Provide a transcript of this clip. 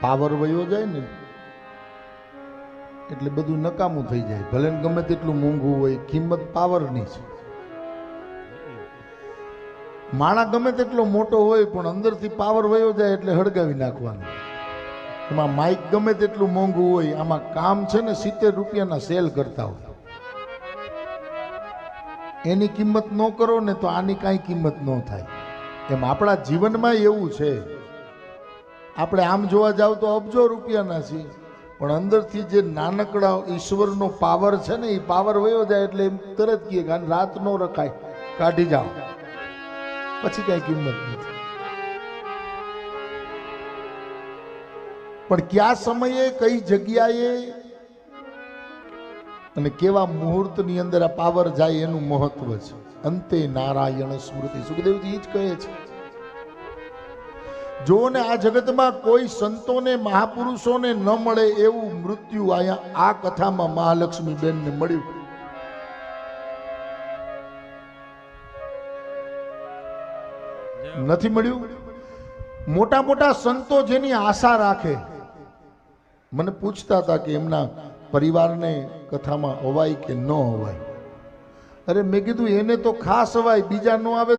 Power વયો જાય ને, એટલે બધું નકામું થઈ જાય. ભલે ગમે તેટલું મોંઘું હોય, કિંમત પાવરની છે. માણા ગમે તેટલો મોટો હોય, પણ અંદરથી પાવર વયો જાય એટલે હળગાવી નાખવાનું. એમાં માઇક ગમે તેટલું મોંઘું હોય, આમાં કામ છે ને સિત્તેર રૂપિયાના સેલ કરતા હોય. એની કિંમત ન કરો ને તો આની કાંઈ કિંમત ન થાય. એમ આપણા જીવનમાં એવું છે આપણે આમ જોવા જાવ તો અબજો રૂપિયાના છીએ. પણ અંદરથી જે નાનકડા ઈશ્વરનો પાવર છે ને, એ પાવર વયો જાય એટલે એમ તરત કહીએ કે રાત નો રખાય. કાઢી જાઓ. પછી કઈ કિંમત નથી. પણ કયા સમયે, કઈ જગ્યાએ અને કેવા મુહૂર્તની અંદર આ પાવર જાય એનું મહત્વ છે. અંતે નારાયણ સ્મૃતિ. સુખદેવજી એ જ કહે છે. જો ને આ જગતમાં કોઈ સંતોને, મહાપુરુષોને ન મળે એવું મૃત્યુ અહીંયા આ કથામાં મહાલક્ષ્મી બેનને મળ્યું. નથી મળ્યું? મોટા મોટા સંતો જેની આશા રાખે. મને પૂછતા હતા કે એમના પરિવારને કથામાં અવાય કે ન અવાય? અરે મેં કીધું એને તો ખાસ અવાય, બીજા ન આવે